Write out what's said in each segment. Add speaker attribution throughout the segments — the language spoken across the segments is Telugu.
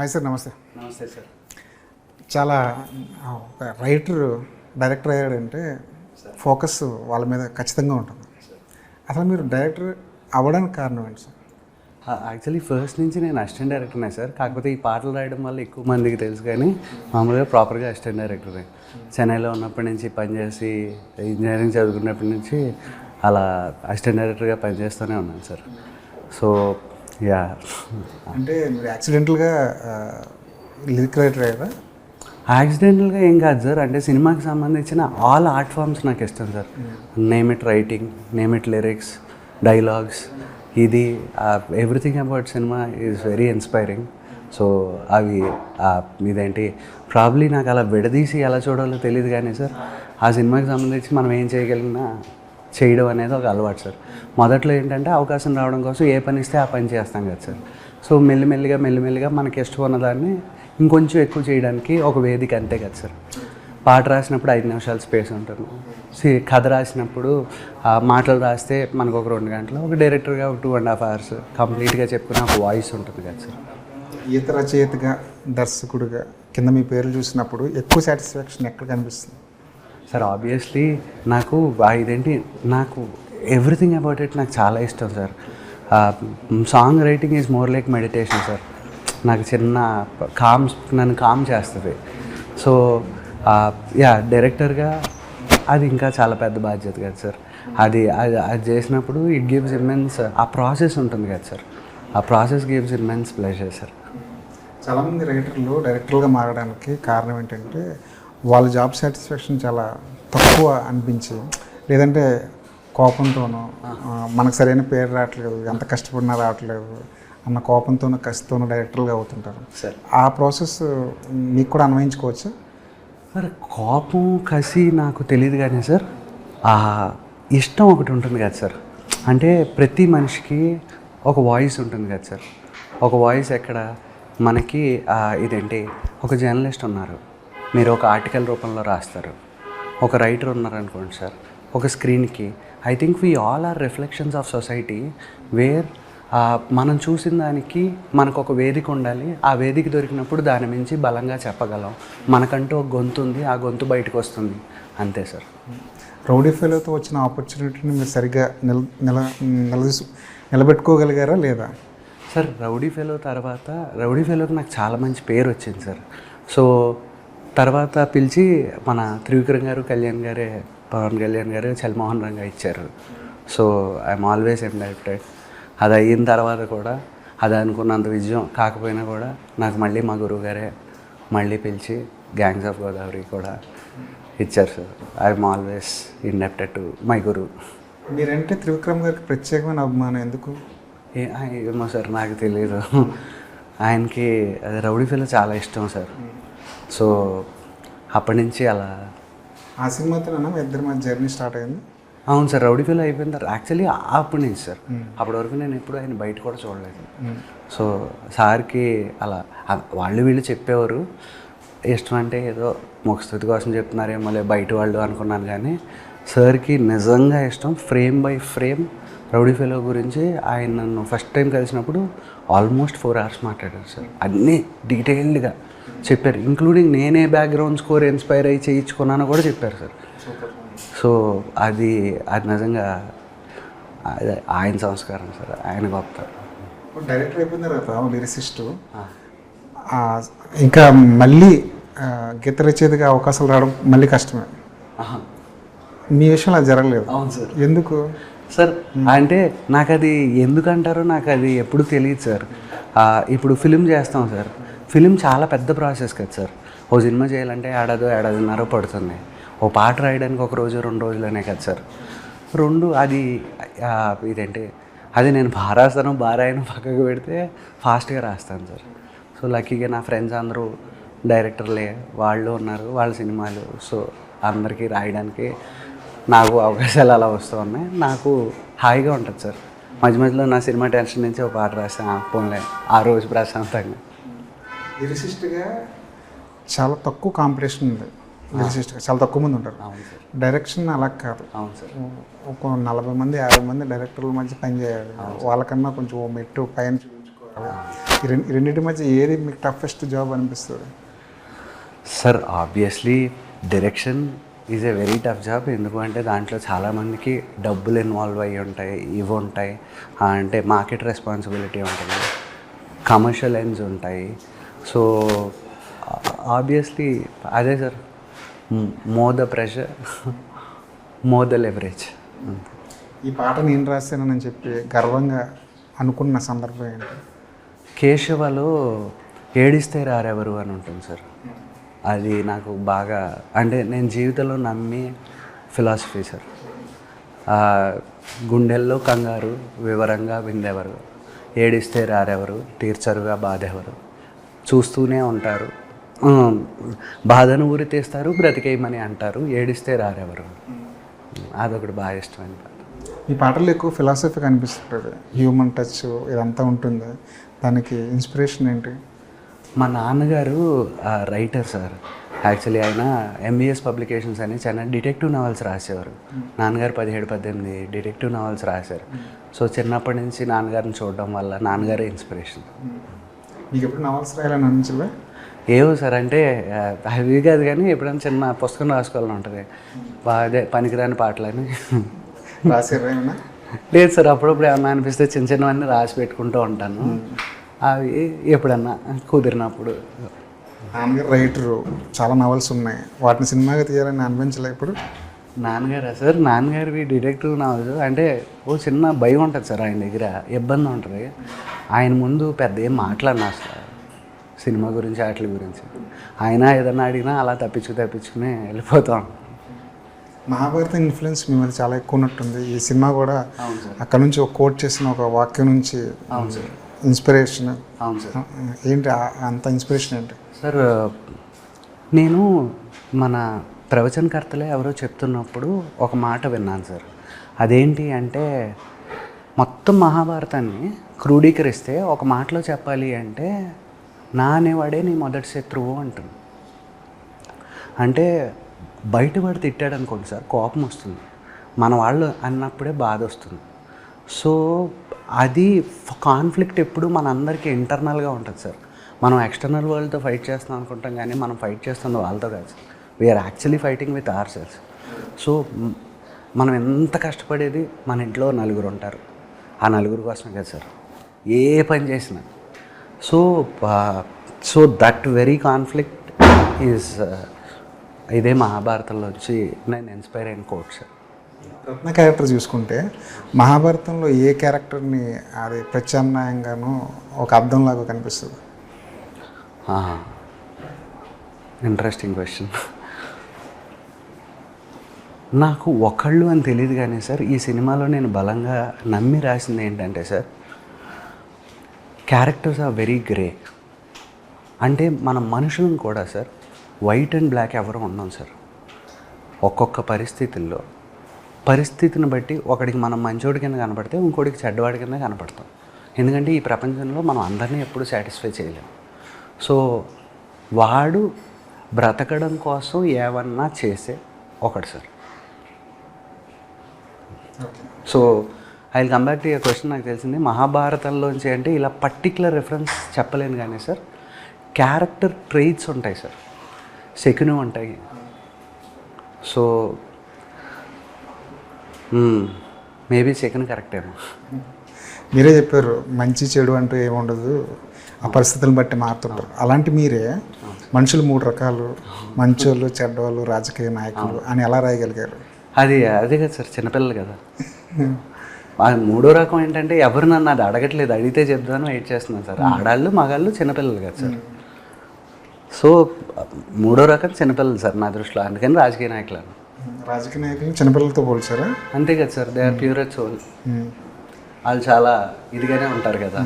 Speaker 1: హాయ్ సార్ నమస్తే.
Speaker 2: నమస్తే సార్.
Speaker 1: చాలా రైటర్ డైరెక్టర్ అయ్యాడంటే ఫోకస్ వాళ్ళ మీద ఖచ్చితంగా ఉంటుంది. అసలు మీరు డైరెక్టర్ అవ్వడానికి కారణం ఏంటి సార్?
Speaker 2: యాక్చువల్లీ ఫస్ట్ నుంచి నేను అసిస్టెంట్ డైరెక్టర్నే సార్. కాకపోతే ఈ పాటలు రాయడం వల్ల ఎక్కువ మందికి తెలుసు కానీ మామూలుగా ప్రాపర్గా అసిస్టెంట్ డైరెక్టరే చెన్నైలో ఉన్నప్పటి నుంచి పనిచేసి ఇంజనీరింగ్ చదువుకున్నప్పటి నుంచి అలా అసిస్టెంట్ డైరెక్టర్గా పనిచేస్తూనే ఉన్నాను సార్. So yeah.
Speaker 1: అంటే మీరు యాక్సిడెంటల్గా లిరిక్ రైటర్ అయ్యారా?
Speaker 2: యాక్సిడెంటల్గా ఏం కాదు సార్. అంటే సినిమాకి సంబంధించిన ఆల్ ఆర్ట్ ఫామ్స్ నాకు ఇష్టం sir. Name it writing name it lyrics dialogues ఇది everything about cinema is very inspiring so అవి ఇదేంటి ప్రాబ్లీ నాకు అలా విడదీసి ఎలా చూడాలో తెలియదు కానీ సార్ ఆ సినిమాకి సంబంధించి మనం ఏం చేయగలిగినా చేయడం అనేది ఒక అలవాటు సార్. మొదట్లో ఏంటంటే అవకాశం రావడం కోసం ఏ పని ఇస్తే ఆ పని చేస్తాం కదా సార్. సో మెల్లిమెల్లిగా మెల్లిమెల్లిగా మనకి ఇష్టం ఉన్న దాన్ని ఇంకొంచెం ఎక్కువ చేయడానికి ఒక వేదిక అంతే కదా సార్. పాట రాసినప్పుడు ఐదు నిమిషాలు స్పేస్ ఉంటాను కథ రాసినప్పుడు ఆ మాటలు రాస్తే మనకు ఒక రెండు గంటలు ఒక డైరెక్టర్గా ఒక టూ అండ్ హాఫ్ అవర్స్ కంప్లీట్గా చెప్పుకున్న ఒక వాయిస్ ఉంటుంది కదా సార్.
Speaker 1: ఈత రచయితగా దర్శకుడిగా కింద మీ పేర్లు చూసినప్పుడు ఎక్కువ సాటిస్ఫాక్షన్ ఎక్కడ కనిపిస్తుంది?
Speaker 2: సార్ ఆబ్వియస్లీ నాకు ఇదేంటి నాకు ఎవ్రీథింగ్ అబౌట్ ఇట్ నాకు చాలా ఇష్టం sir. Song writing is more like meditation sir. నాకు చిన్న కామ్ నన్ను కామ్ చేస్తుంది. సో యా డైరెక్టర్గా అది ఇంకా చాలా పెద్ద బాధ్యత కదా సార్. అది అది అది చేసినప్పుడు ఇట్ గివ్స్ ఇమ్మెన్స్ ఆ ప్రాసెస్ ఉంటుంది కదా సార్. ఆ process gives immense pleasure sir.
Speaker 1: చాలామంది రైటర్లు డైరెక్టర్గా మారడానికి కారణం ఏంటంటే వాళ్ళ జాబ్ సాటిస్ఫాక్షన్ చాలా తక్కువ అనిపించి లేదంటే కోపంతోనో మనకు సరైన పేరు రావట్లేదు ఎంత కష్టపడినా రావట్లేదు అన్న కోపంతోనో కసితోనో డైరెక్టర్గా అవుతుంటారు.
Speaker 2: సార్.
Speaker 1: ఆ ప్రాసెస్ మీకు కూడా అన్వయించుకోవచ్చు?
Speaker 2: మరి కోపం కసి నాకు తెలియదు కానీ సార్ ఆ ఇష్టం ఒకటి ఉంటుంది కదా సార్. అంటే ప్రతి మనిషికి ఒక వాయిస్ ఉంటుంది కదా సార్. ఒక వాయిస్ ఎక్కడ? మనకి ఇదేంటి? ఒక జర్నలిస్ట్ ఉన్నారు. మీరు ఒక ఆర్టికల్ రూపంలో రాస్తారు. ఒక రైటర్ ఉన్నారనుకోండి సార్ ఒక స్క్రీన్కి. I think we all are reflections of society where మనం చూసిన దానికి మనకు ఒక వేదిక ఉండాలి. ఆ వేదిక దొరికినప్పుడు దాని మించి బలంగా చెప్పగలం. మనకంటూ ఒక గొంతు ఉంది ఆ గొంతు బయటకు వస్తుంది. అంతే సార్.
Speaker 1: రౌడీ ఫెలోతో వచ్చిన ఆపర్చునిటీని మీరు సరిగ్గా నిల నిల నిలదీసు నిలబెట్టుకోగలిగారా లేదా?
Speaker 2: సార్ రౌడీ ఫెలో తర్వాత రౌడీ ఫెలోకి నాకు చాలా మంచి పేరు వచ్చింది సార్. సో తర్వాత పిలిచి మన త్రివిక్రమ్ గారు కళ్యాణ్ గారే పవన్ కళ్యాణ్ గారు చల్మోహన్ రంగా ఇచ్చారు. సో ఐఎమ్ ఆల్వేస్ ఎండైటెడ్ అది అయిన తర్వాత కూడా అది అనుకున్నంత విజయం కాకపోయినా కూడా నాకు మళ్ళీ మా గురువు గారే మళ్ళీ పిలిచి గ్యాంగ్స్ ఆఫ్ గోదావరి కూడా ఇచ్చారు sir. I'm always indebted to my గురువు
Speaker 1: మీరంటే త్రివిక్రమ్ గారికి ప్రత్యేకమైన అభిమానం ఎందుకు?
Speaker 2: ఏమో సార్ నాకు తెలియదు ఆయనకి అది రౌడీ ఫిల్ చాలా ఇష్టం సార్. సో అప్పటి నుంచి అలా
Speaker 1: ఆ సినిమాతోనే మీ ఇద్దరి మధ్య జర్నీ స్టార్ట్ అయింది.
Speaker 2: అవును సార్ రౌడీ ఫిల్ అయిపోయిన తర్వాత యాక్చువల్లీ అప్పటి నుంచి సార్. అప్పటి వరకు నేను ఎప్పుడు ఆయన బయట కూడా చూడలేదు. సో సార్కి అలా వాళ్ళు వీళ్ళు చెప్పేవారు ఇష్టం అంటే ఏదో ముఖస్థుతి కోసం చెప్తున్నారేమో లే బయట వాళ్ళు అనుకున్నాను కానీ సార్కి నిజంగా ఇష్టం frame by frame rowdy fellow గురించి ఆయన నన్ను ఫస్ట్ టైం కలిసినప్పుడు ఆల్మోస్ట్ ఫోర్ అవర్స్ మాట్లాడారు సార్. అన్నీ డీటెయిల్డ్గా. చెప్పారు. ఇంక్లూడింగ్ నేనే బ్యాక్గ్రౌండ్ స్కోర్ ఇన్స్పైర్ అయ్యి చేయించుకున్నానో కూడా చెప్పారు సార్. సో అది అది నిజంగా ఆయన సంస్కారం సార్. ఆయన గొప్ప.
Speaker 1: డైరెక్టర్ అయిపోయిన తర్వాత లిరిసిస్ట్ ఇంకా మళ్ళీ గీత రచయితగా అవకాశాలు రావడం మళ్ళీ కష్టమే. మీ విషయంలో అది జరగలేదు.
Speaker 2: అవును సార్.
Speaker 1: ఎందుకు?
Speaker 2: సార్ అంటే నాకు అది ఎందుకంటారో నాకు అది ఎప్పుడు తెలియదు సార్. ఇప్పుడు ఫిలిం చేస్తాం సార్. ఫిలిం చాలా పెద్ద ప్రాసెస్ కదా సార్. ఓ సినిమా చేయాలంటే ఏడాదో ఏడాదిన్నర పడుతుంది. ఓ పాట రాయడానికి ఒక రోజు రెండు రోజులనే కదా సార్. రెండు అది ఇదేంటి అది నేను బాగా రాస్తాను బాగా రాయను పక్కకు పెడితే ఫాస్ట్గా రాస్తాను సార్. సో లక్కీగా నా ఫ్రెండ్స్ అందరూ డైరెక్టర్లే వాళ్ళు ఉన్నారు వాళ్ళ సినిమాలు. సో అందరికీ రాయడానికి నాకు అవకాశాలు అలా వస్తూ ఉన్నాయి. నాకు హాయిగా ఉంటుంది సార్. మధ్య మధ్యలో నా సినిమా టెన్షన్ నుంచి ఒక పాట రాస్తాను పోన్లే ఆ రోజు ప్రశాంతంగా.
Speaker 1: లిరిసిస్ట్గా చాలా తక్కువ కాంపిటీషన్ ఉంది. లిరిసిస్ట్గా చాలా తక్కువ మంది ఉంటారు.
Speaker 2: అవును సార్.
Speaker 1: డైరెక్షన్ అలా కాదు.
Speaker 2: అవును సార్.
Speaker 1: ఒక నలభై మంది యాభై మంది డైరెక్టర్ల మధ్య పనిచేయాలి వాళ్ళకన్నా కొంచెం ఓ మెట్టు పైన చూపించుకోవాలి. రెండింటి మధ్య ఏది మీకు టఫెస్ట్ జాబ్ అనిపిస్తుంది?
Speaker 2: Sir obviously direction is a very tough job. ఎందుకంటే దాంట్లో చాలామందికి డబ్బులు ఇన్వాల్వ్ అయ్యి ఉంటాయి ఇవి ఉంటాయి. అంటే మార్కెట్ రెస్పాన్సిబిలిటీ ఉంటుంది. కమర్షియల్ ఎండ్స్ ఉంటాయి. సో ఆబ్వియస్లీ అదే sir. More the pressure more the leverage
Speaker 1: ఈ పాట నేను రాశానని చెప్పి గర్వంగా అనుకున్న సందర్భం ఏంటి?
Speaker 2: కేశవలో ఏడిస్తే రారెవరు అని ఉంటుంది సార్. అది నాకు బాగా అంటే నేను జీవితంలో నమ్మి ఫిలాసఫీ సార్. గుండెల్లో కంగారు వివరంగా విందెవరు. ఏడిస్తే రారెవరు తీర్చరుగా బాధెవరు. చూస్తూనే ఉంటారు. బాధను ఊరి తీస్తారు బ్రతికేయమని అంటారు ఏడిస్తే రారెవరు? అదొకటి బాగా ఇష్టమైన పాట.
Speaker 1: ఈ పాటల్లో ఎక్కువ ఫిలాసఫీ కనిపిస్తుంది హ్యూమన్ టచ్ ఇదంతా ఉంటుంది. దానికి ఇన్స్పిరేషన్ ఏంటి?
Speaker 2: మా నాన్నగారు రైటర్ సార్. యాక్చువల్లీ ఆయన ఎంబీఎస్ పబ్లికేషన్స్ అని చాలా డిటెక్టివ్ నావెల్స్ రాసేవారు. నాన్నగారు పదిహేడు పద్దెనిమిది డిటెక్టివ్ నావెల్స్ రాశారు. సో చిన్నప్పటి నుంచి నాన్నగారిని చూడడం వల్ల నాన్నగారే ఇన్స్పిరేషన్
Speaker 1: మీకు ఎప్పుడు నవల్స్ రాయాలని అనిపించలే
Speaker 2: ఏవో సార్ అంటే అవి కాదు కానీ ఎప్పుడైనా చిన్న పుస్తకం రాసుకోవాలని ఉంటుంది. బా- అదే పనికిరాని పాటలని.
Speaker 1: రాసారా
Speaker 2: లేదు సార్ అప్పుడప్పుడు ఏమన్నా అనిపిస్తే చిన్న చిన్నవన్నీ రాసి పెట్టుకుంటూ ఉంటాను. అవి ఎప్పుడన్నా కుదిరినప్పుడు.
Speaker 1: నాన్నగారు రైటరు చాలా నవల్స్ ఉన్నాయి. వాటిని సినిమాగా తీయాలని అనిపించలే ఇప్పుడు?
Speaker 2: నాన్నగారా? సార్ నాన్నగారివి డిటెక్టివ్ నావల్స్ అంటే ఓ చిన్న భయం ఉంటుంది సార్ ఆయన దగ్గర. ఇబ్బంది ఉంటుంది. ఆయన ముందు పెద్ద ఏం మాట్లాడినా సార్. సినిమా గురించి వాటి గురించి. ఆయన ఏదన్నా అడిగినా అలా తప్పించుకు తప్పించుకుని వెళ్ళిపోతాం.
Speaker 1: మహాభారత ఇన్ఫ్లుయెన్స్ మీ మీద చాలా ఎక్కువ ఉన్నట్టుంది. ఈ సినిమా కూడా
Speaker 2: అవును సార్.
Speaker 1: అక్కడ నుంచి ఒక కోట్ చేసిన ఒక వాక్యం నుంచి
Speaker 2: అవును సార్.
Speaker 1: ఇన్స్పిరేషన్
Speaker 2: అవును సార్.
Speaker 1: ఏంటి అంత ఇన్స్పిరేషన్ ఏంటి?
Speaker 2: సార్ నేను మన ప్రవచనకర్తలే ఎవరో చెప్తున్నప్పుడు ఒక మాట విన్నాను సార్. అదేంటి అంటే మొత్తం మహాభారతాన్ని క్రోడీకరిస్తే ఒక మాటలో చెప్పాలి అంటే నా అనేవాడే నీ మొదటి శత్రువు అంటుంది. అంటే బయటపడి తిట్టాడు అనుకోండి సార్ కోపం వస్తుంది. మన వాళ్ళు అన్నప్పుడే బాధ వస్తుంది. సో అది కాన్ఫ్లిక్ట్ ఎప్పుడు మనందరికీ ఇంటర్నల్గా ఉంటుంది సార్. మనం ఎక్స్టర్నల్ వరల్డ్తో ఫైట్ చేస్తాం అనుకుంటాం కానీ మనం ఫైట్ చేస్తుంది వాళ్ళతో కాదు sir. We are actually fighting with our selves so మనం ఎంత కష్టపడేది మన ఇంట్లో నలుగురు ఉంటారు. ఆ నలుగురు కోసమే కదా సార్. ఏ పని చేసినా. So so that very conflict is ఇదే మహాభారతంలో వచ్చి నేను ఇన్స్పైర్ అయిన కోట్ సార్
Speaker 1: రత్న క్యారెక్టర్ చూసుకుంటే మహాభారతంలో ఏ క్యారెక్టర్ని అది ప్రత్యామ్నాయంగాను ఒక అర్థంలాగా కనిపిస్తుంది?
Speaker 2: ఇంట్రెస్టింగ్ క్వశ్చన్ నాకు ఒకళ్ళు అని తెలియదు కానీ సార్ ఈ సినిమాలో నేను బలంగా నమ్మి రాసింది ఏంటంటే sir characters are very grey అంటే మన మనుషులను కూడా సార్ వైట్ అండ్ బ్లాక్ ఎవరు ఉన్నాం సార్. ఒక్కొక్క పరిస్థితుల్లో పరిస్థితిని బట్టి ఒకడికి మనం మంచోడి కింద కనపడితే ఇంకోటికి చెడ్డవాడి కింద కనపడతాం. ఎందుకంటే ఈ ప్రపంచంలో మనం అందరినీ ఎప్పుడు సాటిస్ఫై చేయలేం. సో వాడు బ్రతకడం కోసం ఏమన్నా చేసే ఒకటి sir. So I will come back to ఈ క్వశ్చన్ నాకు తెలిసింది. మహాభారతంలోంచి అంటే ఇలా పర్టికులర్ రెఫరెన్స్ చెప్పలేను కానీ సార్ క్యారెక్టర్ ట్రైట్స్ ఉంటాయి సార్ సెక్యును ఉంటాయి. సో మేబీ సెకండ్ కరెక్ట్ ఏమో.
Speaker 1: మీరే చెప్పారు మంచి చెడు అంటూ ఏముండదు ఆ పరిస్థితులను బట్టి మారుతుంటారు. అలాంటి మీరే మనుషులు మూడు రకాలు మంచోళ్ళు చెడ్డవాళ్ళు రాజకీయ నాయకులు అని ఎలా రాయగలిగారు?
Speaker 2: అది అదే కదా సార్ చిన్నపిల్లలు కదా. మూడో రకం ఏంటంటే ఎవరు నన్ను అది అడగట్లేదు అడిగితే చెప్దాను వెయిట్ చేస్తున్నాను సార్. ఆడాళ్ళు మగాళ్ళు చిన్నపిల్లలు కదా సార్. సో మూడో రకం చిన్నపిల్లలు సార్ నా దృష్టిలో. అందుకని రాజకీయ నాయకులు.
Speaker 1: రాజకీయ నాయకులు చిన్నపిల్లలతో పోల్చారా?
Speaker 2: అంతే కదా sir they are pure soul వాళ్ళు చాలా ఇదిగానే ఉంటారు కదా.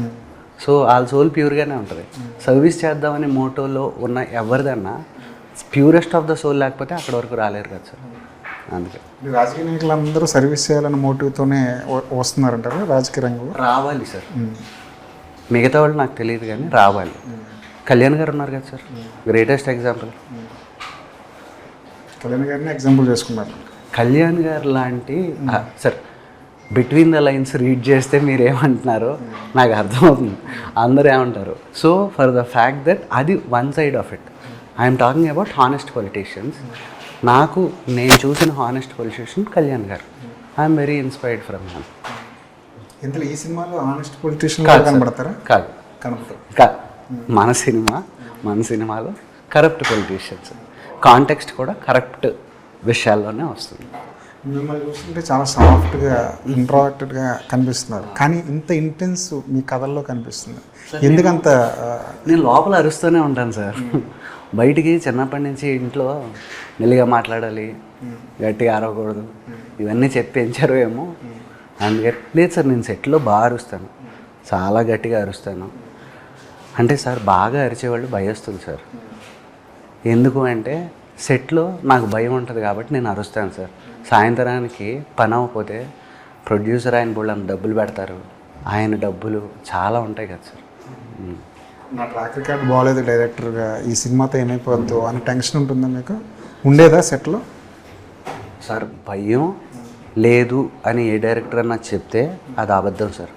Speaker 2: సో వాళ్ళ సోల్ ప్యూర్గానే ఉంటుంది. సర్వీస్ చేద్దామనే మోటోలో ఉన్న ఎవరిదన్నా ప్యూరెస్ట్ ఆఫ్ ద సోల్ లేకపోతే అక్కడ వరకు రాలేరు కదా సార్. అందుకే.
Speaker 1: రాజకీయ నాయకులు అందరూ సర్వీస్ చేయాలన్న మోటివ్తోనే వస్తున్నారంటారు రాజకీయ రంగంలో?
Speaker 2: రావాలి సార్. మిగతా వాళ్ళు నాకు తెలియదు కానీ రావాలి. కళ్యాణ్ గారు ఉన్నారు కదా సార్. గ్రేటెస్ట్ ఎగ్జాంపుల్
Speaker 1: కళ్యాణ్ గారిని ఎగ్జాంపుల్ చేసుకున్నారు.
Speaker 2: కళ్యాణ్ గారు లాంటి sir between the lines read చేస్తే మీరు ఏమంటున్నారో నాకు అర్థమవుతుంది. అందరూ ఏమంటారు? So for the fact that అది one side of it I'm talking about honest politicians నాకు నేను చూసిన honest politician Kalyan garu. I'm very inspired from him
Speaker 1: ఇందులో ఈ సినిమాలో ఆనెస్ట్ పొలిటీషియన్. కనబడతారా?
Speaker 2: కాదు.
Speaker 1: కనబడతారు
Speaker 2: కా- మన సినిమా మన సినిమాలో కరప్ట్ పొలిటీషియన్స్ కాంటెక్స్ట్ కూడా కరప్ట్ విషయాల్లోనే వస్తుంది.
Speaker 1: మిమ్మల్ని చూస్తుంటే చాలా సాఫ్ట్గా ఇంట్రాక్టెడ్గా కనిపిస్తున్నారు. కానీ ఇంత ఇంటెన్స్ మీ కథల్లో కనిపిస్తుంది. ఎందుకంత
Speaker 2: నేను లోపల అరుస్తూనే ఉంటాను సార్. బయటికి చిన్నప్పటి నుంచి ఇంట్లో మెల్లిగా మాట్లాడాలి గట్టిగా అరవకూడదు. ఇవన్నీ చెప్పి పెంచారు ఏమో. అందుకే లేదు సార్ నేను సెట్లో బాగా అరుస్తాను. చాలా గట్టిగా అరుస్తాను. అంటే సార్ బాగా అరిచేవాళ్ళు భయస్తుంది సార్. ఎందుకు అంటే సెట్లో నాకు భయం ఉంటుంది కాబట్టి నేను అరుస్తాను సార్. సాయంత్రానికి పని అవ్వకపోతే ప్రొడ్యూసర్ ఆయన బోళ్ళని డబ్బులు పెడతారు. ఆయన డబ్బులు చాలా ఉంటాయి కదా సార్.
Speaker 1: నా ట్రాక్ రికార్డ్ బాగాలేదు డైరెక్టర్గా ఈ సినిమాతో ఏమైపోద్దు అని టెన్షన్ ఉంటుందా మీకు? ఉండేదా సెట్లో
Speaker 2: సార్ భయం లేదు అని ఏ డైరెక్టర్ అన్నా చెప్తే అది అబద్ధం సార్.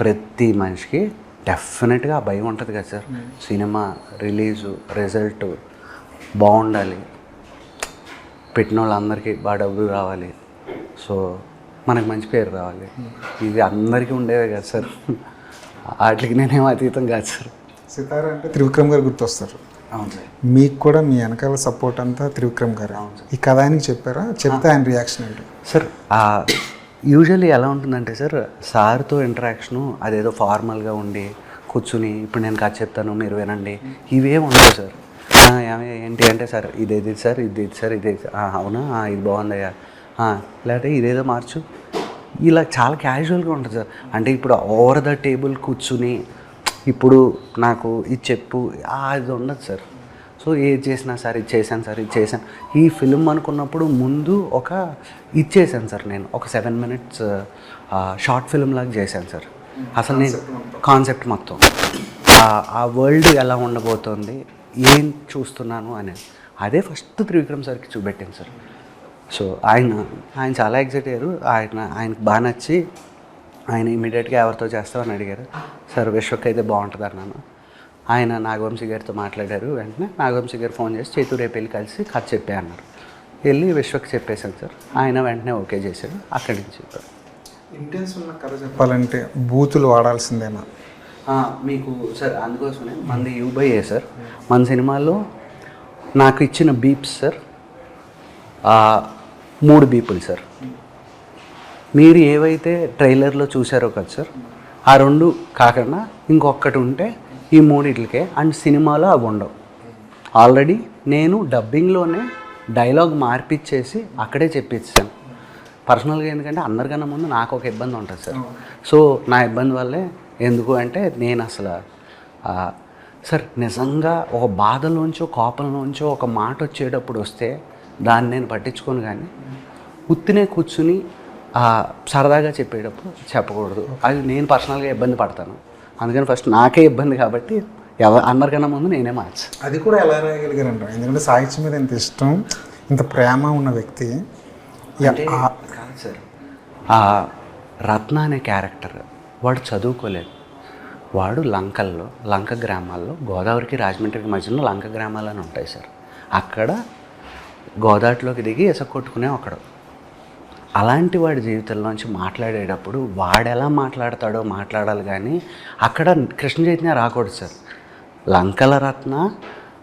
Speaker 2: ప్రతి మనిషికి డెఫినెట్గా ఆ భయం ఉంటుంది కదా సార్. సినిమా రిలీజు రిజల్ట్ బాగుండాలి. పెట్టిన వాళ్ళందరికీ బాగా డబ్బులు రావాలి. సో మనకు మంచి పేరు రావాలి. ఇవి అందరికీ ఉండేవే కదా సార్. వాటికి నేనేం అతీతం కాదు సార్.
Speaker 1: సితార అంటే త్రివిక్రమ్ గారు గుర్తొస్తారు.
Speaker 2: అవును సార్
Speaker 1: మీకు కూడా మీ వెనకాల సపోర్ట్ అంతా త్రివిక్రమ్ గారు. ఈ కథ ఆయనకి చెప్పారా? చెప్తే ఆయన రియాక్షన్ ఏంటి?
Speaker 2: సార్ యూజువల్లీ ఎలా ఉంటుందంటే సార్ సార్తో ఇంటరాక్షను అదేదో ఫార్మల్గా ఉండి కూర్చుని ఇప్పుడు నేను కథ చెప్తాను మీరు వినండి ఇవేం ఉండవు సార్. ఏంటి అంటే సార్ ఇది ఇది సార్ ఇది ఇది సార్ ఇది అవునా? ఇది బాగుందయ్యా. లేకపోతే ఇదేదో మార్చు. ఇలా చాలా క్యాజువల్గా ఉంటుంది సార్. అంటే ఇప్పుడు ఓవర్ ద టేబుల్ కూర్చుని ఇప్పుడు నాకు ఇది చెప్పు అది ఉండదు సార్. సో ఏది చేసినా సార్ ఇది చేశాను సార్ ఇది చేశాను. ఈ ఫిలిం అనుకున్నప్పుడు ముందు ఒక ఇది చేశాను సార్ నేను. ఒక సెవెన్ మినిట్స్ షార్ట్ ఫిల్మ్ లాగా చేశాను సార్. అసలు నేను కాన్సెప్ట్ మొత్తం. ఆ- ఆ వరల్డ్ ఎలా ఉండబోతోంది ఏం చూస్తున్నాను అనేది. అదే ఫస్ట్ త్రివిక్రమ్ సార్కి చూపెట్టాను సార్. సో ఆయన ఆయన చాలా ఎగ్జైట్ అయ్యారు. ఆయన ఆయనకు బాగా నచ్చి ఆయన ఇమీడియట్గా ఎవరితో చేస్తామని అడిగారు. సార్ విశ్వక్ అయితే బాగుంటుంది అన్నాను. ఆయన నాగవంశీ గారితో మాట్లాడారు. వెంటనే నాగవంశీ గారు ఫోన్ చేసి చేతు రేపు వెళ్ళి కలిసి కథ చెప్పే అన్నారు. వెళ్ళి విశ్వక్ చెప్పేశాను సార్. ఆయన వెంటనే ఓకే చేశాడు. అక్కడి నుంచి
Speaker 1: ఇంటెన్స్ ఉన్న కథ చెప్పాలంటే బూతులు వాడాల్సిందేనా?
Speaker 2: మీకు సార్ అందుకోసమే మనది యూబైఏ సార్. మన సినిమాలో నాకు ఇచ్చిన బీప్స్ సార్. మూడు బీపులు సార్. మీరు ఏవైతే ట్రైలర్లో చూసారో కదా సార్ ఆ రెండు కాకుండా ఇంకొకటి ఉంటే ఈ మూడిట్లకే. అండ్ సినిమాలో అవి ఉండవు. ఆల్రెడీ నేను డబ్బింగ్లోనే డైలాగ్ మార్పిచ్చేసి అక్కడే చెప్పించాను పర్సనల్గా ఎందుకంటే అందరికన్నా ముందు నాకు ఒక ఇబ్బంది ఉంటుంది సార్. సో నా ఇబ్బంది వల్లే ఎందుకు అంటే నేను అసలు సార్ నిజంగా ఒక బాధలోంచో కోపంలోంచో ఒక మాట వచ్చేటప్పుడు వస్తే దాన్ని నేను పట్టించుకోను కానీ ఉత్తినే కూర్చుని సరదాగా చెప్పేటప్పుడు చెప్పకూడదు. అది నేను పర్సనల్గా ఇబ్బంది పడతాను. అందుకని ఫస్ట్ నాకే ఇబ్బంది కాబట్టి ఎవ అందరికన్నా ముందు నేనే మార్చు.
Speaker 1: అది కూడా ఎలా రాయగలిగారంట? ఎందుకంటే సాహిత్యం మీద ఇంత ఇష్టం ఇంత ప్రేమ ఉన్న వ్యక్తి.
Speaker 2: సార్. రత్న అనే క్యారెక్టర్ వాడు చదువుకోలేదు. వాడు లంకల్లో లంక గ్రామాల్లో గోదావరికి రాజమండ్రికి మధ్యలో లంక గ్రామాలు అని ఉంటాయి సార్. అక్కడ గోదావరిలోకి దిగి ఎస కొట్టుకునే ఒకడు. అలాంటి వాడి జీవితంలోంచి మాట్లాడేటప్పుడు వాడు ఎలా మాట్లాడతాడో మాట్లాడాలి కానీ అక్కడ కృష్ణ చైతన్య రాకూడదు సార్. లంకల రత్న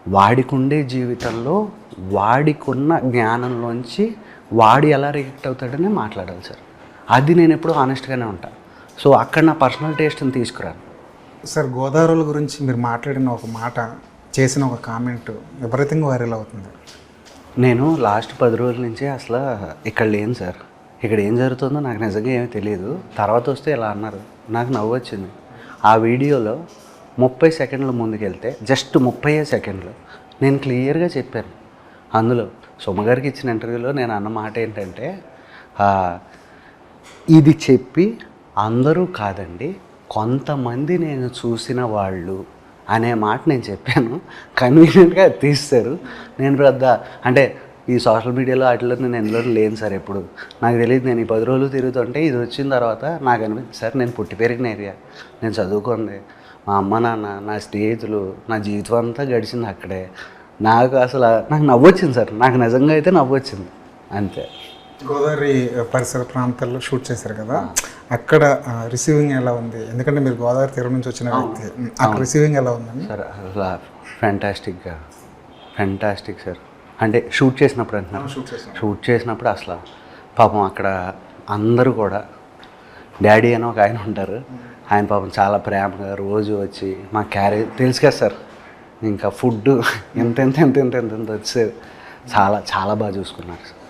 Speaker 2: వాడికుండే జీవితంలో వాడికున్న జ్ఞానంలోంచి వాడు ఎలా రియాక్ట్ అవుతాడని మాట్లాడాలి సార్. అది నేను ఎప్పుడు ఆనెస్ట్గానే ఉంటాను సో అక్కడ నా పర్సనల్ టేస్ట్ని తీసుకురాను.
Speaker 1: సార్ గోదావరిల గురించి మీరు మాట్లాడిన ఒక మాట చేసిన ఒక కామెంట్ విపరీతంగా వైరల్ అవుతుంది.
Speaker 2: నేను లాస్ట్ పది రోజుల నుంచి అసలు ఇక్కడ లేను సార్. ఇక్కడ ఏం జరుగుతుందో నాకు నిజంగా ఏమీ తెలియదు తర్వాత వస్తే ఇలా అన్నారు. నాకు నవ్వు వచ్చింది. ఆ వీడియోలో ముప్పై సెకండ్ల ముందుకెళ్తే జస్ట్ ముప్పై సెకండ్లు నేను క్లియర్గా చెప్పాను. అందులో సుమగారికి ఇచ్చిన ఇంటర్వ్యూలో నేను అన్న మాట ఏంటంటే ఇది చెప్పి అందరూ కాదండి కొంతమంది నేను చూసిన వాళ్ళు అనే మాట నేను చెప్పాను. కన్వీనియంట్గా తీస్తారు. నేను పెద్ద అంటే ఈ సోషల్ మీడియాలో వాటిలో నేను ఎందులో లేను సార్ ఎప్పుడు? నాకు తెలియదు నేను ఈ పది రోజులు తిరుగుతుంటే ఇది వచ్చిన తర్వాత నాకు అనిపించింది సార్ నేను పుట్టి పెరిగిన ఏరియా నేను చదువుకుంది. మా అమ్మ నాన్న నా స్నేహితులు నా జీవితం అంతా గడిచింది అక్కడే. నాకు అసలు నాకు నవ్వొచ్చింది సార్ నాకు నిజంగా అయితే నవ్వొచ్చింది అంతే.
Speaker 1: గోదావరి పరిసర ప్రాంతాల్లో షూట్ చేశారు కదా అక్కడ రిసీవింగ్ ఎలా ఉంది? ఎందుకంటే మీరు గోదావరి తీరం నుంచి వచ్చిన వ్యక్తి అక్కడ రిసీవింగ్ ఎలా ఉందండి?
Speaker 2: సార్ అసలు ఫ్యాంటాస్టిక్గా ఫ్యాంటాస్టిక్ సార్. అంటే షూట్ చేసినప్పుడు అంటున్నారు
Speaker 1: షూట్
Speaker 2: చేసినప్పుడు. అసలు పాపం అక్కడ అందరూ కూడా డాడీ అని ఒక ఆయన ఉంటారు. ఆయన పాపం చాలా ప్రేమగా రోజు వచ్చి మా క్యారేజ్ తెలుసు కదా సార్ ఇంకా ఫుడ్ ఎంత ఎంత ఎంత ఎంత ఎంత ఎంత వచ్చేది. చాలా చాలా బాగా చూసుకున్నారు సార్.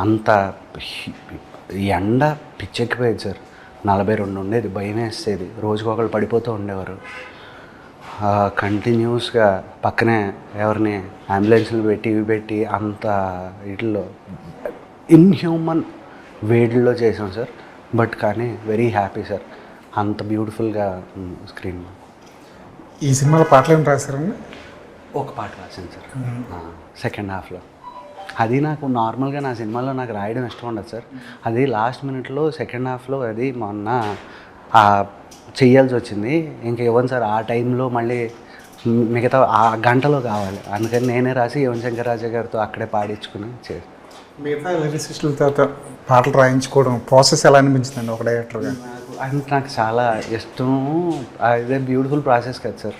Speaker 2: అంత ఎండ పిచ్చెక్కిపోయేది సార్. నలభై రెండు ఉండేది భయం వేసేది రోజుకి ఒకళ్ళు పడిపోతూ ఉండేవారు. కంటిన్యూస్గా పక్కనే ఎవరిని అంబులెన్స్లు పెట్టి ఇవి పెట్టి అంత వీటిలో ఇన్హ్యూమన్ వేడిలో చేసాం సార్. బట్ కానీ వెరీ హ్యాపీ సార్. అంత బ్యూటిఫుల్గా స్క్రీన్
Speaker 1: ఈ సినిమాలో పాటలు ఏమి రాశారండి?
Speaker 2: ఒక పాట రాసింది సార్. సెకండ్ హాఫ్లో అది నాకు నార్మల్గా నా సినిమాలో నాకు రాయడం ఇష్టం ఉండదు సార్. అది లాస్ట్ మినిట్లో సెకండ్ హాఫ్లో అది మొన్న ఆ, చెయ్యాల్సి వచ్చింది. ఇంకా ఇవ్వను సార్ ఆ టైంలో మళ్ళీ మిగతా ఆ గంటలో కావాలి. అందుకని నేనే రాసి యువన్ శంకర్ రాజా గారితో అక్కడే పాడించుకుని చేసి
Speaker 1: మిగతా లిరిసిస్టులతో పాటలు రాయించుకోవడం ప్రాసెస్ ఎలా అనిపించిందండి ఒక డైరెక్టర్గా?
Speaker 2: అంటే నాకు చాలా ఇష్టం. అదే బ్యూటిఫుల్ ప్రాసెస్ కదా సార్.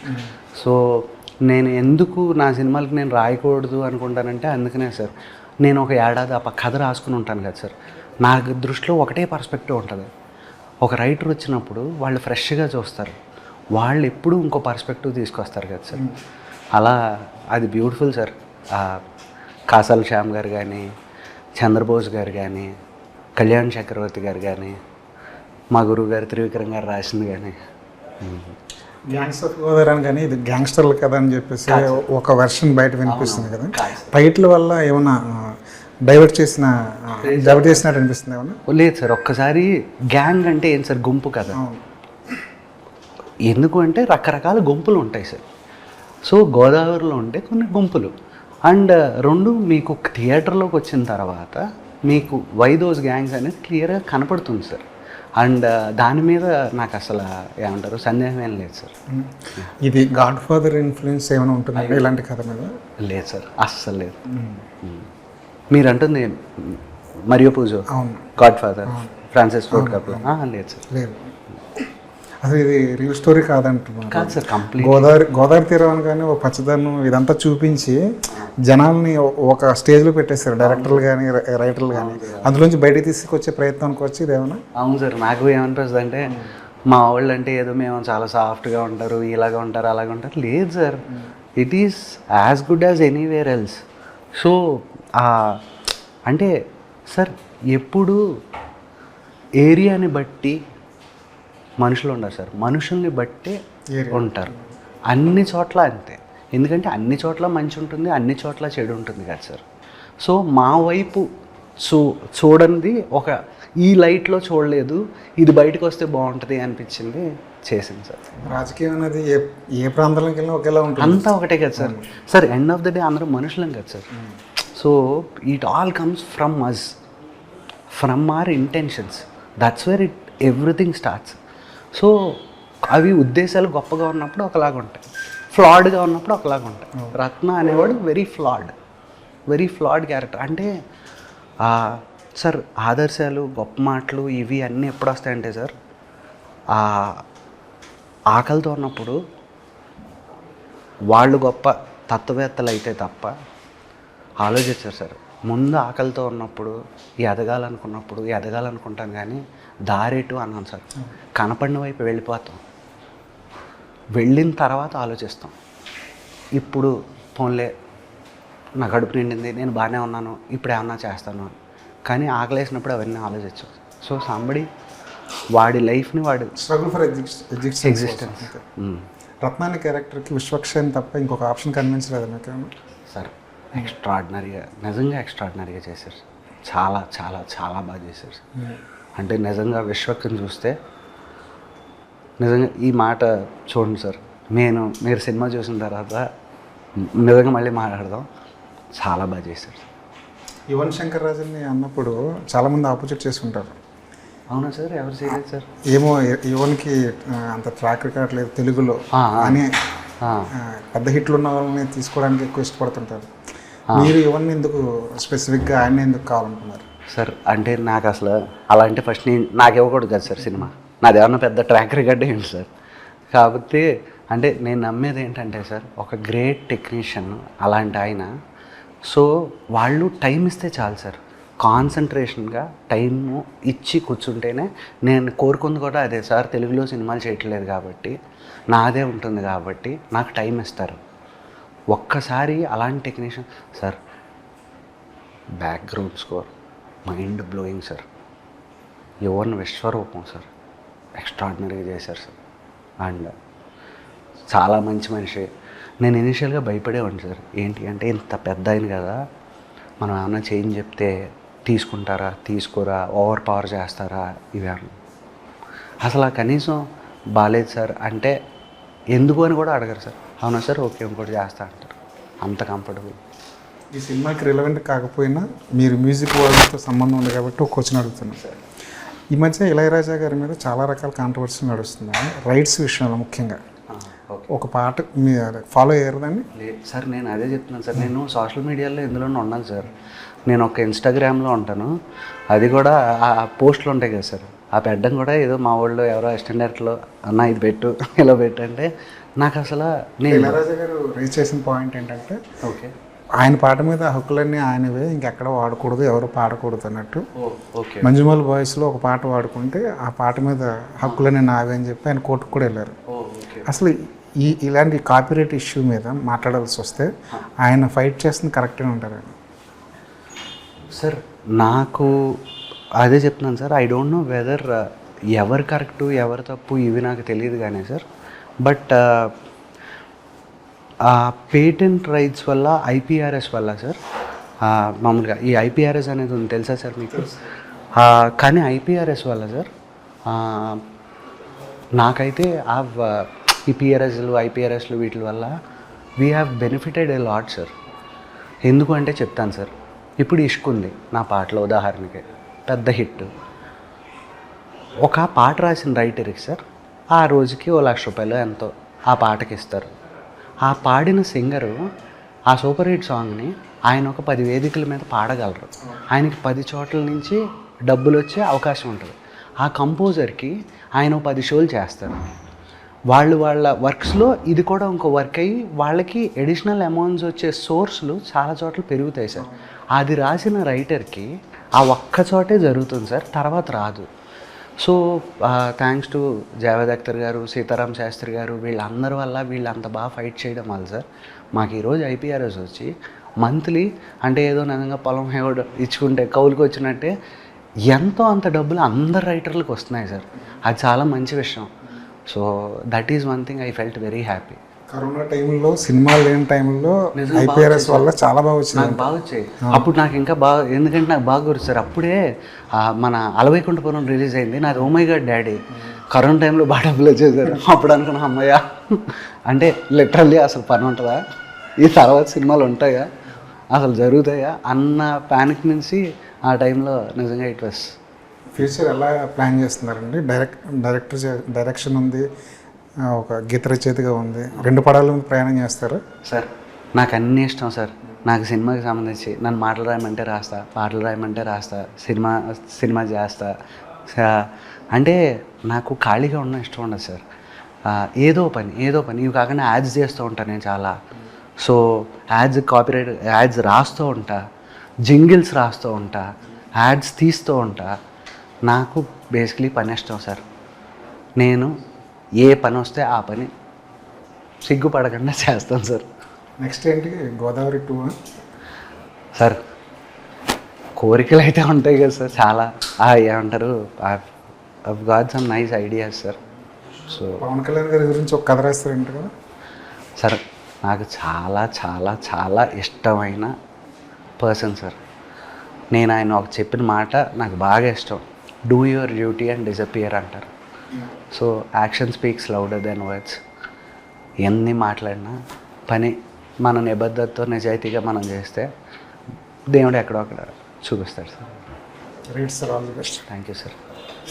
Speaker 2: సో నేను ఎందుకు నా సినిమాలకి నేను రాయకూడదు అనుకుంటానంటే అందుకనే సార్. నేను ఒక ఏడాది ఆ కథ రాసుకుని ఉంటాను కదా సార్. నా దృష్టిలో ఒకటే పర్స్పెక్టివ్ ఉంటుంది. ఒక రైటర్ వచ్చినప్పుడు వాళ్ళు ఫ్రెష్గా చూస్తారు. వాళ్ళు ఎప్పుడు ఇంకో పర్స్పెక్టివ్ తీసుకొస్తారు కదా సార్. అలా అది బ్యూటిఫుల్ సార్. కాసాల శ్యామ్ గారు కానీ చంద్రబోస్ గారు కానీ కళ్యాణ్ చక్రవర్తి గారు కానీ మా గురువు గారు త్రివిక్రమ్ గారు రాసింది కానీ
Speaker 1: గ్యాంగ్స్టర్ గోదావరి అని కానీ ఇది గ్యాంగ్స్టర్లు కదా అని చెప్పేసి ఒక వెర్షన్ బయట వినిపిస్తుంది కదా. టైటిల్ వల్ల ఏమైనా డైవర్ట్ చేసిన డైవర్ట్ చేసినట్టు అనిపిస్తుంది ఏమన్నా?
Speaker 2: లేదు సార్ ఒక్కసారి గ్యాంగ్ అంటే ఏం సార్ గుంపు కదా. ఎందుకు అంటే రకరకాల గుంపులు ఉంటాయి సార్. సో గోదావరిలో ఉంటే కొన్ని గుంపులు. అండ్ రెండు మీకు థియేటర్లోకి వచ్చిన తర్వాత మీకు వై దోస్ గ్యాంగ్స్ అనేది క్లియర్గా కనపడుతుంది సార్. అండ్ దాని మీద నాకు అసలు ఏమంటారు సందేహం ఏం లేదు సార్.
Speaker 1: ఇది గాడ్ ఫాదర్ ఇన్ఫ్లుయెన్స్ ఏమైనా ఉంటుందండి ఇలాంటి కథ మీద?
Speaker 2: లేదు సార్ అస్సలు లేదు. మీరు అంటుంది మరియు పూజ?
Speaker 1: అవును.
Speaker 2: Godfather Francis Ford Coppola లేదు సార్.
Speaker 1: లేదు. అసలు ఇది రియల్ స్టోరీ కాదంటున్నాను
Speaker 2: కాదు సార్ కంప్లీట్
Speaker 1: గోదావరి గోదావరి తీరం కానీ ఒక పచ్చదనం ఇదంతా చూపించి జనాల్ని ఒక స్టేజ్లో పెట్టేస్తారు డైరెక్టర్లు కానీ రైటర్లు కానీ అందులోంచి బయటికి తీసుకొచ్చే ప్రయత్నానికి వచ్చి ఇదేమన్నా?
Speaker 2: అవును సార్ నాకు ఏమనిపిస్తుంది అంటే మా వాళ్ళు అంటే ఏదో మేము చాలా సాఫ్ట్గా ఉంటారు ఇలాగ ఉంటారు అలాగ ఉంటారు. లేదు sir. It is as good as anywhere else so అంటే సార్ ఎప్పుడు ఏరియాని బట్టి మనుషులు ఉండరు సార్. మనుషుల్ని బట్టే. ఉంటారు. అన్ని చోట్ల అంతే. ఎందుకంటే అన్ని చోట్ల మంచి ఉంటుంది అన్ని చోట్ల చెడు ఉంటుంది కదా సార్. సో మా వైపు చూ చూడండి ఒక ఈ లైట్లో చూడలేదు ఇది బయటకు వస్తే బాగుంటుంది అనిపించింది చేసింది సార్.
Speaker 1: రాజకీయం అనేది ఏ ఏ ప్రాంతంలోకి వెళ్ళినా ఒకేలా ఉంటుంది.
Speaker 2: అంతా ఒకటే కదా sir. Sir end of the day అందరూ మనుషులం కదా sir. So it all comes from us from our intentions that's where it everything starts so అవి ఉద్దేశాలు గొప్పగా ఉన్నప్పుడు ఒకలాగా ఉంటాయి. ఫ్లాడ్గా ఉన్నప్పుడు ఒకలాగా ఉంటాయి. రత్న అనేవాడు very flawed very flawed character అంటే సార్ ఆదర్శాలు గొప్ప మాటలు ఇవి అన్నీ ఎప్పుడు వస్తాయంటే సార్ ఆకలితో ఉన్నప్పుడు వాళ్ళు గొప్ప తత్వవేత్తలు అయితే తప్ప ఆలోచించారు సార్. ముందు ఆకలితో ఉన్నప్పుడు ఎదగాలనుకున్నప్పుడు ఎదగాలనుకుంటాం కానీ దారేటు అన్నాను సార్. కనపడిన వైపు వెళ్ళిపోతాం. వెళ్ళిన తర్వాత ఆలోచిస్తాం. ఇప్పుడు ఫోన్లే నా కడుపు నిండింది నేను బాగానే ఉన్నాను ఇప్పుడు ఏమన్నా చేస్తాను అని. కానీ ఆకలేసినప్పుడు అవన్నీ ఆలోచించు. సో సంబడి వాడి లైఫ్ని వాడు
Speaker 1: స్ట్రగుల్ ఫర్ ఎగ్జిస్టెన్స్.
Speaker 2: ఎగ్జిస్టెన్స్
Speaker 1: రత్నాని క్యారెక్టర్కి విశ్వక్షేన్ తప్ప ఇంకొక ఆప్షన్ కనిపించలేదు నాకు
Speaker 2: సార్ ఎక్స్ట్రాడినరీగా నిజంగా ఎక్స్ట్రాడినరీగా చేశారు. చాలా చాలా చాలా బాగా చేశారు. అంటే నిజంగా విశ్వక్ని చూస్తే నిజంగా ఈ మాట చూడండి సార్. నేను మీరు సినిమా చూసిన తర్వాత నిజంగా మళ్ళీ మాట్లాడదాం. చాలా బాగా చేశారు.
Speaker 1: యువన్ శంకర్ రాజుని అన్నప్పుడు చాలామంది ఆపోజిట్ చేసుకుంటారు.
Speaker 2: అవునా సార్? ఎవరు చేయలేదు సార్?
Speaker 1: ఏమో యువన్కి అంత ట్రాక్ రికార్డ్ లేదు తెలుగులో. అని పెద్ద హిట్లు ఉన్న వాళ్ళని తీసుకోవడానికి ఎక్కువ ఇష్టపడుతుంటారు. మీరు యువన్ ఎందుకు స్పెసిఫిక్గా ఆయన ఎందుకు కావాలనుకున్నారు
Speaker 2: సార్ అంటే నాకు అసలు అలా అంటే ఫస్ట్ నేను నాకు ఇవ్వకూడదు కదా సార్ సినిమా. నాది ఏమన్నా పెద్ద ట్రాక్ రికార్డ్ ఏంటి సార్? కాబట్టి అంటే నేను నమ్మేది ఏంటంటే సార్ ఒక గ్రేట్ టెక్నీషియన్ అలాంటి ఆయన. సో వాళ్ళు టైం ఇస్తే చాలు సార్. కాన్సన్ట్రేషన్గా టైం ఇచ్చి కూర్చుంటేనే నేను కోరుకుంది కూడా అదే సార్ తెలుగులో సినిమాలు చేయట్లేదు కాబట్టి నాదే ఉంటుంది కాబట్టి నాకు టైం ఇస్తారు. ఒక్కసారి అలాంటి technician sir background score mind blowing sir. Yuvan విశ్వరూపం సార్. ఎక్స్ట్రాడినరీగా చేశారు సార్. అండ్ చాలా మంచి మనిషి. నేను ఇనిషియల్గా భయపడేవాడిని సార్. ఏంటి అంటే ఇంత పెద్ద ఆయన కదా మనం ఏమైనా చేంజ్ చెప్తే తీసుకుంటారా తీసుకోరా ఓవర్ పవర్ చేస్తారా ఇవి అన్న అసలు ఆ కనీసం బాగాలేదు సార్. అంటే ఎందుకు అని కూడా అడగరు సార్. అవునా సార్? ఓకే ఇంకోటి చేస్తా అంటారు అంత కంఫర్టబుల్
Speaker 1: ఈ సినిమాకి రిలవెంట్ కాకపోయినా మీరు మ్యూజిక్ వరల్డ్తో సంబంధం ఉంది కాబట్టి ఒక క్వశ్చన్ అడుగుతున్నాను సార్. ఈ మధ్య ఇళయరాజా గారి మీద చాలా రకాల కాంట్రవర్సీ నడుస్తుంది రైట్స్ విషయంలో ముఖ్యంగా. ఒక పాట మీ ఫాలో అయ్యారు దాన్ని?
Speaker 2: లేదు సార్ నేను అదే చెప్తున్నాను సార్. నేను సోషల్ మీడియాలో ఎందులోనే ఉన్నాను సార్. నేను ఒక ఇన్స్టాగ్రామ్లో ఉంటాను. అది కూడా ఆ పోస్టులు ఉంటాయి కదా సార్. ఆ పెట్టడం కూడా ఏదో మా వాళ్ళు ఎవరో అసిస్టెంట్ డైరెక్టర్లో అన్న ఇది పెట్టు ఇలా పెట్టు అంటే నాకు అసలు నేను
Speaker 1: గారు రేజ్ చేసిన పాయింట్ ఏంటంటే
Speaker 2: ఓకే.
Speaker 1: ఆయన పాట మీద హక్కులన్నీ ఆయనవే ఇంకెక్కడ వాడకూడదు ఎవరు పాడకూడదు అన్నట్టు. మంజుమల్ బాయ్స్లో ఒక పాట వాడుకుంటే ఆ పాట మీద హక్కులన్నీ నావే అని చెప్పి ఆయన కోర్టుకు కూడా వెళ్ళారు. అసలు ఈ ఇలాంటి కాపీరైట్ ఇష్యూ మీద మాట్లాడాల్సి వస్తే ఆయన ఫైట్ చేస్తుంది కరెక్ట్గా ఉంటారు
Speaker 2: సార్ నాకు అదే చెప్తున్నాను sir I don't know whether ఎవరు కరెక్టు ఎవరు తప్పు ఇవి నాకు తెలియదు కానీ సార్ బట్ పేటెంట్ రైట్స్ వల్ల ఐపీఆర్ఎస్ వల్ల సార్ మామూలుగా ఈ ఐపీఆర్ఎస్ అనేది ఉంది తెలుసా సార్ మీకు? కానీ ఐపీఆర్ఎస్ వల్ల సార్ నాకైతే ఆ ఈపీఆర్ఎస్లు ఈ పిఆర్ఎస్లు ఐపీఆర్ఎస్లు వీటి వల్ల we have benefited a lot sir ఎందుకు అంటే చెప్తాను సార్ ఇప్పుడు ఇష్క్ ఉంది నా పాటలో ఉదాహరణకి పెద్ద హిట్. ఒక పాట రాసిన రైటర్కి సార్? ఆ రోజుకి ఓ లక్ష రూపాయలు ఎంతో ఆ పాటకి ఇస్తారు. ఆ పాడిన సింగరు ఆ సూపర్ హిట్ సాంగ్ని ఆయన ఒక పది వేదికల మీద పాడగలరు. ఆయనకి పది చోట్ల నుంచి డబ్బులు వచ్చే అవకాశం ఉంటుంది. ఆ కంపోజర్కి ఆయన పది షోలు చేస్తారు. వాళ్ళు వాళ్ళ వర్క్స్లో ఇది కూడా ఇంకో వర్క్ అయ్యి వాళ్ళకి ఎడిషనల్ అమౌంట్స్ వచ్చే సోర్స్లు చాలా చోట్ల పెరుగుతాయి సార్. అది రాసిన రైటర్కి ఆ ఒక్క చోటే జరుగుతుంది సార్ తర్వాత రాదు. So thanks to Javed Akhtar garu Sitaram Sastry గారు వీళ్ళందరి వల్ల వీళ్ళు అంత బాగా ఫైట్ చేయడం వల్ల సార్ మాకు ఈరోజు ఐపీఆర్ఎస్ వచ్చి మంత్లీ అంటే ఏదో నిజంగా పొలం హేవడ్ ఇచ్చుకుంటే కౌలుకి వచ్చినట్టే ఎంతో అంత డబ్బులు అందరు రైటర్లకు వస్తున్నాయి సార్. అది చాలా మంచి విషయం. So that is one thing I felt very happy
Speaker 1: corona టైంలో సినిమాలు లేని టైంలో ఐపీఆర్ఎస్ వల్ల చాలా బాగా వచ్చింది.
Speaker 2: నాకు బాగా వచ్చాయి. అప్పుడు నాకు ఇంకా బాగా ఎందుకంటే నాకు బాగా గుర్తు సార్ అప్పుడే మన అలవైకుంఠపురం రిలీజ్ అయింది. నాది ఓమై గాడ్ డాడీ. కరోనా టైంలో బాగా డబ్బులు వచ్చేసారు అప్పుడు అనుకున్నా అమ్మయ్య. అంటే లిటరల్లీ అసలు పని ఉంటుందా? ఈ తర్వాత సినిమాలు ఉంటాయా? అసలు జరుగుతాయా? అన్న ప్యానిక్ నుంచి ఆ టైంలో నిజంగా ఇట్ వాస్
Speaker 1: ఫ్యూచర్ ఎలా ప్లాన్ చేస్తున్నారండి? డైరెక్ట్ డైరెక్టర్ డైరెక్షన్ ఉంది. ఒక గీత రచయితగా ఉంది. రెండు పడాల ప్రయాణం చేస్తారు.
Speaker 2: సార్ నాకు అన్నీ ఇష్టం సార్. నాకు సినిమాకి సంబంధించి నన్ను మాటలు రాయమంటే రాస్తా పాటలు రాయమంటే రాస్తా సినిమా సినిమా చేస్తా అంటే నాకు ఖాళీగా ఉన్న ఇష్టం ఉండదు సార్. ఏదో పని ఏదో పని. ఇవి కాకుండా యాడ్స్ చేస్తూ ఉంటాను నేను చాలా. సో యాడ్స్ కాపీరైట్ యాడ్స్ రాస్తూ ఉంటా జింగిల్స్ రాస్తూ ఉంటా యాడ్స్ తీస్తూ ఉంటా. నాకు బేసిక్లీ పని ఇష్టం సార్. నేను ఏ పని వస్తే ఆ పని సిగ్గుపడకుండా చేస్తాను సార్.
Speaker 1: నెక్స్ట్ ఏంటి? గోదావరి టూ
Speaker 2: సార్ కోరికలు అయితే ఉంటాయి కదా సార్. చాలా. ఆ, ఏమంటారు? Got some nice ideas sir. So
Speaker 1: Pavan Kalyan గారి గురించి ఒక కథ రాస్తారంట కదా
Speaker 2: సార్ నాకు చాలా చాలా చాలా ఇష్టమైన పర్సన్ సార్. నేను ఆయన ఒక చెప్పిన మాట నాకు బాగా ఇష్టం. Do your duty and disappear అంటారు. So action speaks louder than words. ఎన్ని మాట్లాడినా పని మన నిబద్ధతతో నిజాయితీగా మనం చేస్తే దేవుడు ఎక్కడో అక్కడ చూపిస్తాడు sir.
Speaker 1: Sir all the best
Speaker 2: thank you sir